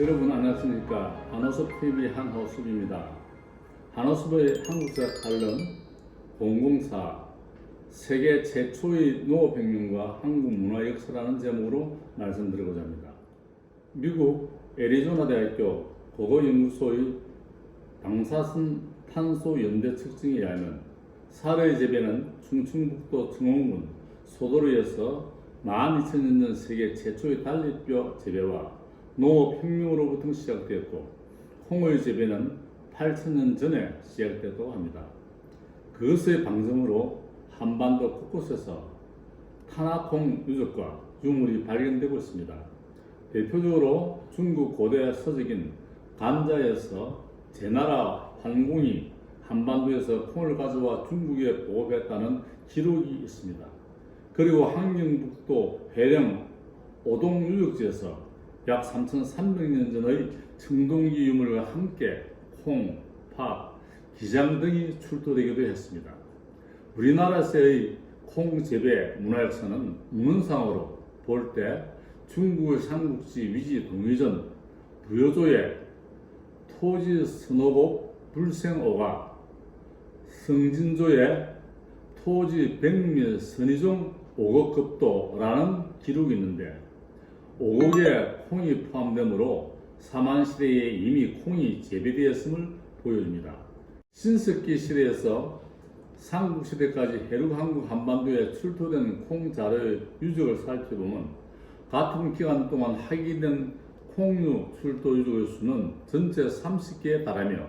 여러분 안녕하십니까 한호섭TV 한호섭입니다. 한호섭의 한국사 관련 공공사 세계 최초의 농업혁명과 한국 문화 역사라는 제목으로 말씀드리고자 합니다. 미국 애리조나 대학교 고고연구소의 방사선 탄소 연대 측정에 의하면 사르의 재배는 충청북도 청홍군 소도르에서 12,000년 전 세계 최초의 달리뼈 재배와 농업혁명으로부터 시작되었고 콩의 재배는 8,000년 전에 시작되었다고 합니다. 그것의 방점으로 한반도 곳곳에서 타나콩 유적과 유물이 발견되고 있습니다. 대표적으로 중국 고대 서적인 간자에서 제나라 환공이 한반도에서 콩을 가져와 중국에 보급했다는 기록이 있습니다. 그리고 항영북도 회령 오동 유적지에서 약 3,300년 전의 청동기 유물과 함께 콩, 팥, 기장 등이 출토되기도 했습니다. 우리나라에서의 콩 재배 문화 역사는 문헌상으로 볼 때 중국의 삼국지 위지 동의전 부여조의 토지 선호복 불생오가 성진조의 토지 백밀 선의종 오곡급도라는 기록이 있는데 오곡에 콩이 포함되므로 사만 시대에 이미 콩이 재배되었음을 보여줍니다. 신석기 시대에서 삼국 시대까지 해륙 한국 한반도에 출토된 콩 자료의 유적을 살펴보면 같은 기간 동안 확인된 콩류 출토 유적의 수는 전체 30개에 달하며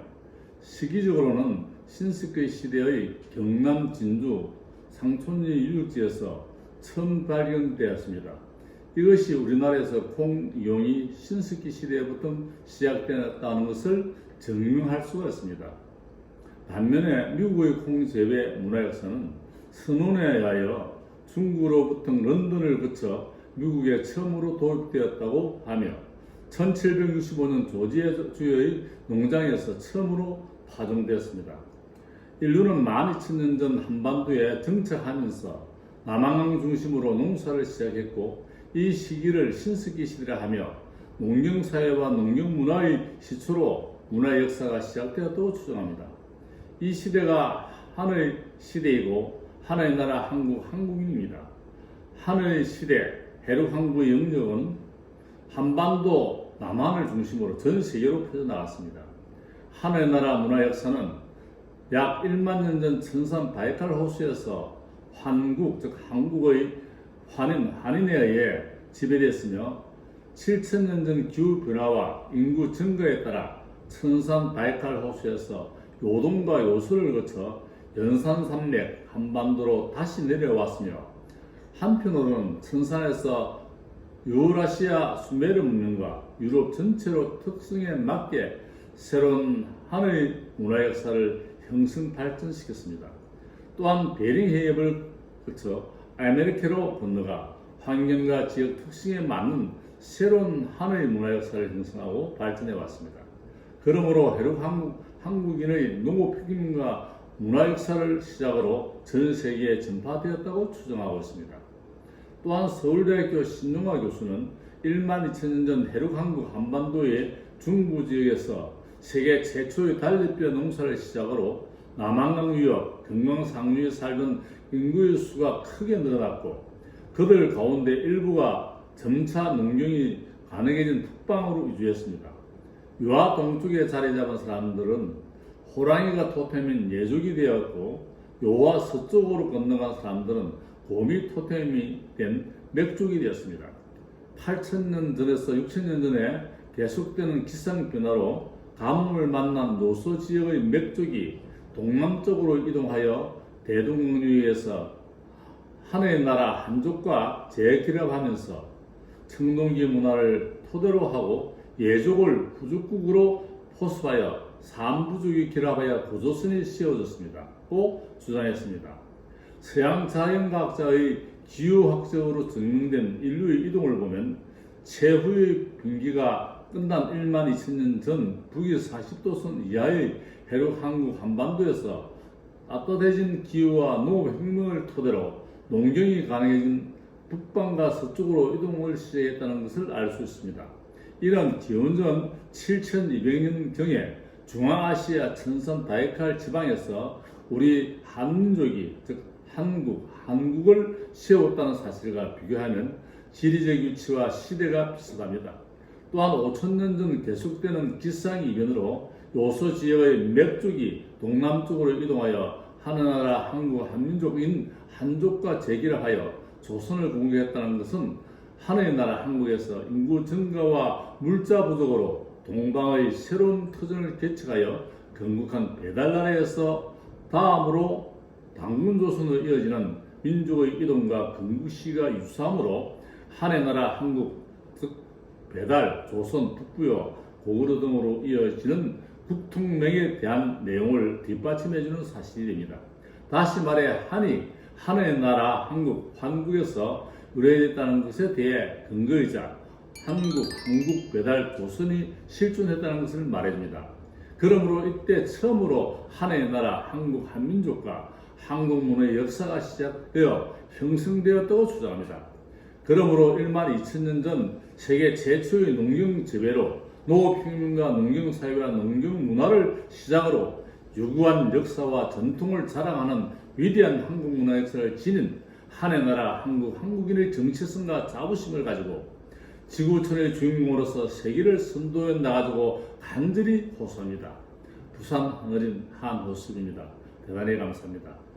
시기적으로는 신석기 시대의 경남 진주 상촌리 유적지에서 처음 발견되었습니다. 이것이 우리나라에서 콩 이용이 신석기 시대부터 시작되었다는 것을 증명할 수가 있습니다. 반면에 미국의 콩 재배 문화 역사는 선원에 의하여 중국으로부터 런던을 거쳐 미국에 처음으로 도입되었다고 하며 1765년 조지아 주의 농장에서 처음으로 파종되었습니다. 인류는 12,000년 전 한반도에 정착하면서 남한강 중심으로 농사를 시작했고 이 시기를 신석기 시대라 하며 농경사회와 농경문화의 시초로 문화 역사가 시작되었다고 추정합니다. 이 시대가 하나의 시대이고 하나의 나라 한국 한국인입니다. 하나의 시대 해륙 한국의 영역은 한반도 남한을 중심으로 전 세계로 펴져나갔습니다. 하나의 나라 문화 역사는 약 1만 년 전 천산 바이칼 호수에서 한국 즉 한국의 한인에 의해 지배됐으며 7천년 전 기후 변화와 인구 증가에 따라 천산 바이칼 호수에서 요동과 요수를 거쳐 연산 산맥 한반도로 다시 내려왔으며 한편으로는 천산에서 유라시아 수메르 문명과 유럽 전체로 특성에 맞게 새로운 하나의 문화 역사를 형성 발전시켰습니다. 또한 베링 해협을 거쳐 아메리카로 건너가 환경과 지역 특성에 맞는 새로운 하나의 문화 역사를 형성하고 발전해 왔습니다. 그러므로 해륙 한국, 한국인의 농업 혁명과 문화 역사를 시작으로 전 세계에 전파되었다고 추정하고 있습니다. 또한 서울대학교 신용화 교수는 1만 2천년 전 해륙 한국 한반도의 중부 지역에서 세계 최초의 달리뼈 농사를 시작으로 남한강 위협, 경강 상류에 살던 인구의 수가 크게 늘어났고 그들 가운데 일부가 점차 농경이 가능해진 북방으로 이주했습니다. 유아 동쪽에 자리 잡은 사람들은 호랑이가 토템인 예족이 되었고 요와 서쪽으로 건너간 사람들은 곰이 토템이 된 맥족이 되었습니다. 8천년 전에서 6천년 전에 계속되는 기상 변화로 가뭄을 만난 노소 지역의 맥족이 동남쪽으로 이동하여 대동강류에서 하늘의 나라 한족과 재결합하면서 청동기 문화를 토대로 하고 예족을 부족국으로 포섭하여 삼부족이 결합하여 고조선이 씌워졌습니다.고 주장했습니다. 서양 자연과학자의 기후학적으로 증명된 인류의 이동을 보면 최후의 분기가 끝난 1만 2천년 전 북위 40도선 이하의 해륙 한국 한반도에서 따뜻해진 기후와 농업 혁명을 토대로 농경이 가능해진 북방과 서쪽으로 이동을 시작했다는 것을 알 수 있습니다. 이런 기원전 7200년경에 중앙아시아 천선 바이칼 지방에서 우리 한민족이 즉 한국, 한국을 세웠다는 사실과 비교하면 지리적 위치와 시대가 비슷합니다. 또한 5천년 전 계속되는 기상 이변으로 요소 지역의 맥쪽이 동남쪽으로 이동하여 하나나라 한국 한민족인 한족과 제기를 하여 조선을 공격했다는 것은 하나의 나라 한국에서 인구 증가와 물자 부족으로 동방의 새로운 터전을 개척하여 건국한 배달나라에서 다음으로 당군조선으로 이어지는 민족의 이동과 건국 시가 유사하므로 한해 나라 한국 즉 배달, 조선, 북부여, 고구려 등으로 이어지는 국통명에 대한 내용을 뒷받침해주는 사실입니다. 다시 말해 한이 하나의 나라 한국, 한국에서 의뢰됐다는 것에 대해 근거이자 한국, 한국 배달 조선이 실존했다는 것을 말해줍니다. 그러므로 이때 처음으로 하나의 나라 한국 한민족과 한국문의 역사가 시작되어 형성되었다고 주장합니다. 그러므로 1만 2천년 전 세계 최초의 농경 재배로 농업혁명과 농경사회와 농경문화를 시작으로 유구한 역사와 전통을 자랑하는 위대한 한국문화 역사를 지닌 한해 나라 한국 한국인의 정체성과 자부심을 가지고 지구촌의 주인공으로서 세계를 선도해 나가지고 간절히 호소합니다. 부산 하늘인 한호습입니다. 대단히 감사합니다.